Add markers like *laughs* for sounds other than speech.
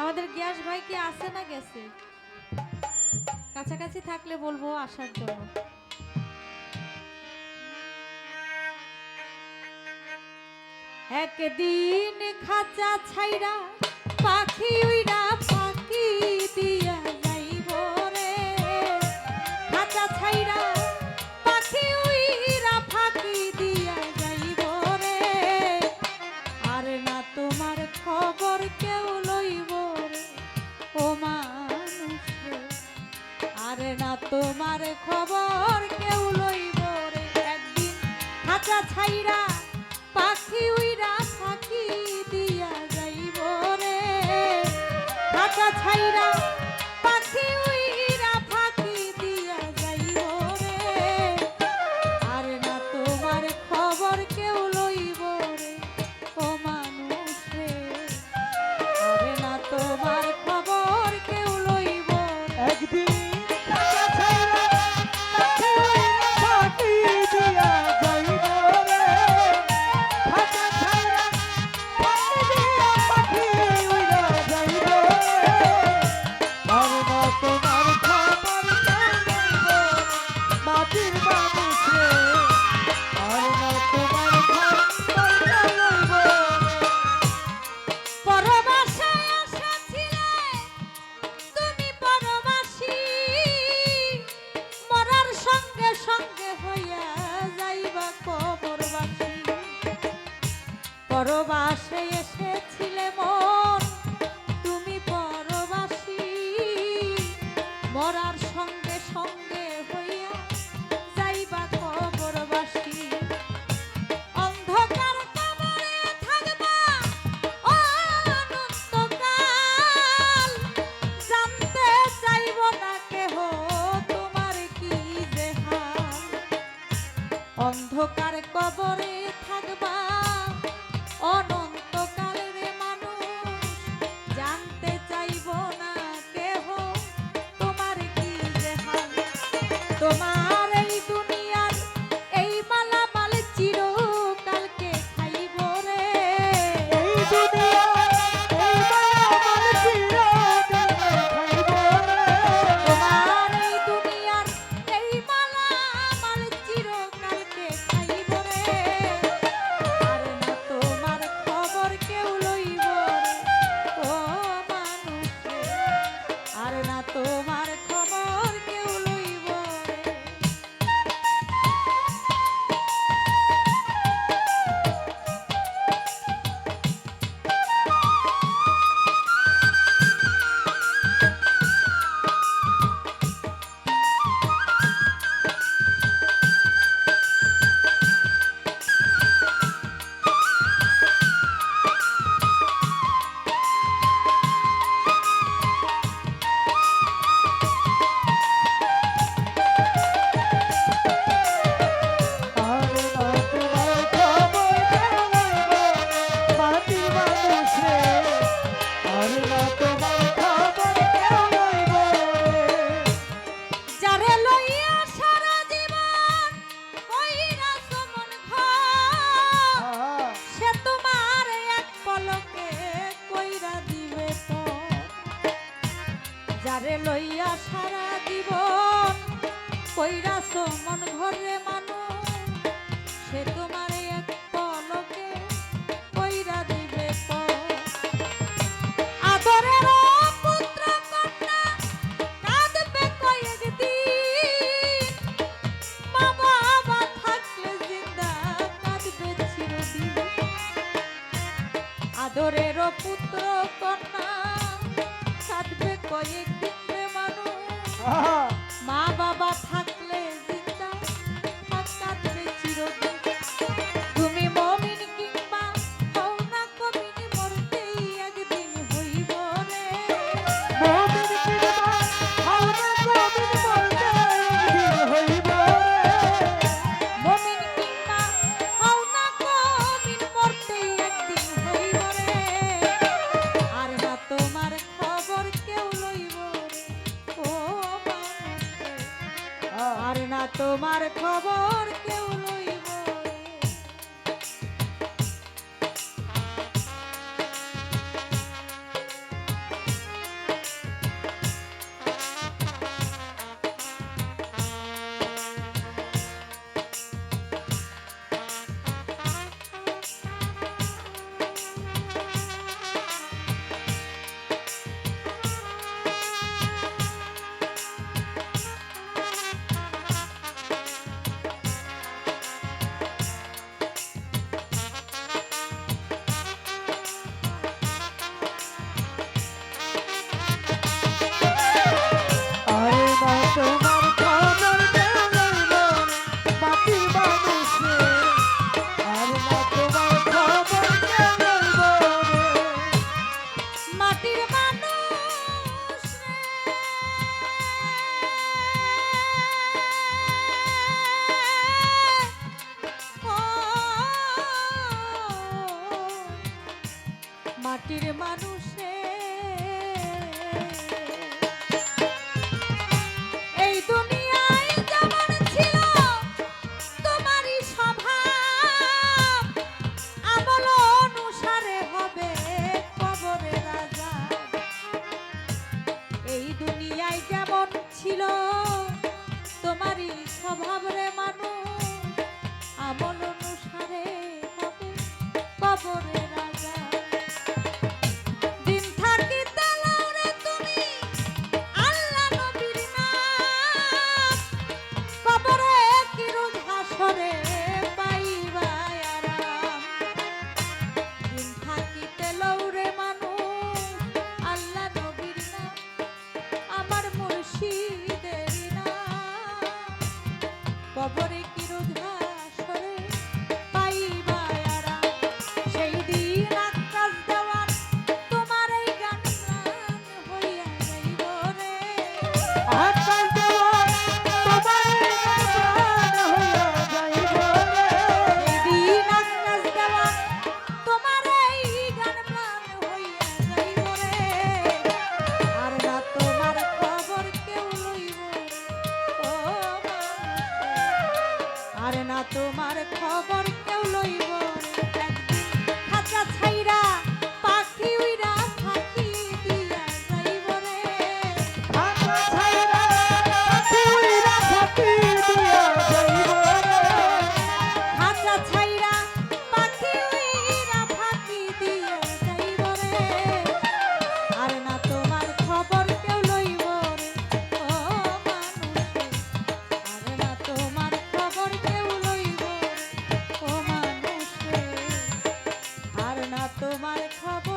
আমাদের গ্যাস ভাই কি আছে না গেছে? কাছাকাছি থাকলে বলব আসার জন্য। একদিন খাঁচা ছাইরা পাখি উইরা পাইরা লইয়া সারা জীবন কইরা মন ঘরে মানুষ সে তোমার Ah! *laughs* আর না তোমার খবর কেউ খবর কেউ লইব তোমার খবর